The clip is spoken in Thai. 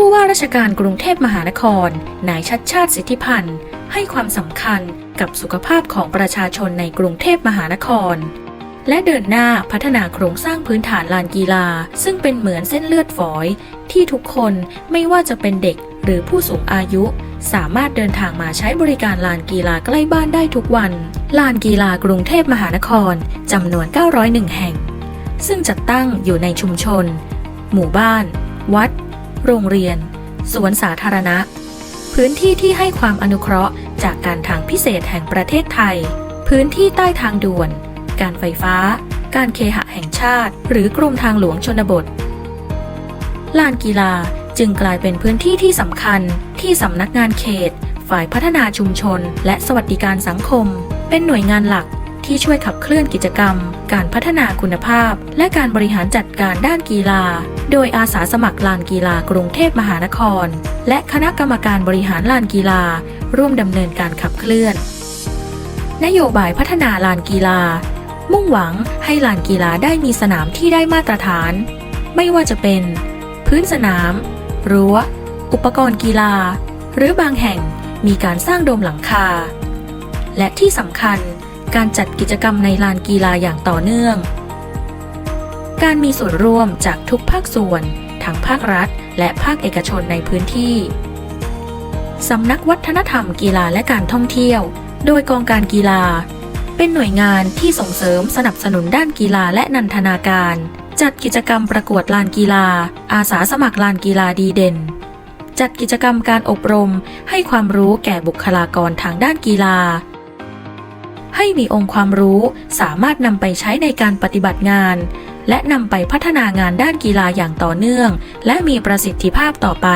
ผู้ว่าราชการกรุงเทพมหานคร นายชัดชาติสิทธิพันธ์ ให้ความสำคัญกับสุขภาพของประชาชนในกรุงเทพมหานคร และเดินหน้าพัฒนาโครงสร้างพื้นฐานลานกีฬา ซึ่งเป็นเหมือนเส้นเลือดฝอย ที่ทุกคนไม่ว่าจะเป็นเด็กหรือผู้สูงอายุ สามารถเดินทางมาใช้บริการลานกีฬาใกล้บ้านได้ทุกวัน ลานกีฬากรุงเทพมหานครจำนวน 901 แห่ง ซึ่งจัดตั้งอยู่ในชุมชน หมู่บ้าน วัด โรงเรียน สวนสาธารณะ พื้นที่ที่ให้ความอนุเคราะห์ จากการทางพิเศษแห่งประเทศไทย พื้นที่ใต้ทางด่วน การไฟฟ้า การเคหะแห่งชาติ หรือกรมทางหลวงชนบท ลานกีฬาจึงกลายเป็นพื้นที่ที่สำคัญที่สำนักงานเขต ฝ่ายพัฒนาชุมชน และสวัสดิการสังคม เป็นหน่วยงานหลัก ที่ช่วยขับเคลื่อนกิจกรรม การพัฒนาคุณภาพ และการบริหารจัดการด้านกีฬา โดยอาสาสมัครลานกีฬากรุงเทพมหานคร และคณะกรรมการบริหารลานกีฬา ร่วมดำเนินการขับเคลื่อน นโยบายพัฒนาลานกีฬา มุ่งหวังให้ลานกีฬาได้มีสนามที่ได้มาตรฐาน ไม่ว่าจะเป็น พื้นสนามรั้วอุปกรณ์กีฬา หรือบางแห่งมีการสร้างโดมหลังคา และที่สำคัญ การจัดกิจกรรมในลานกีฬาอย่างต่อเนื่อง การมีส่วนร่วมจากทุกภาคส่วนทั้งภาครัฐ และภาคเอกชนในพื้นที่ สำนักวัฒนธรรมกีฬาและการท่องเที่ยว โดยกองการกีฬา เป็นหน่วยงานที่ส่งเสริมสนับสนุนด้านกีฬาและนันทนาการ จัดกิจกรรมประกวดลานกีฬา อาสาสมัครลานกีฬาดีเด่นจัดกิจกรรมการอบรมให้ความรู้แก่บุคลากรทางด้านกีฬา ให้มีองค์ความรู้สามารถนำไปใช้ในการปฏิบัติงาน และนำไปพัฒนางานด้านกีฬาอย่างต่อเนื่อง และมีประสิทธิภาพต่อไป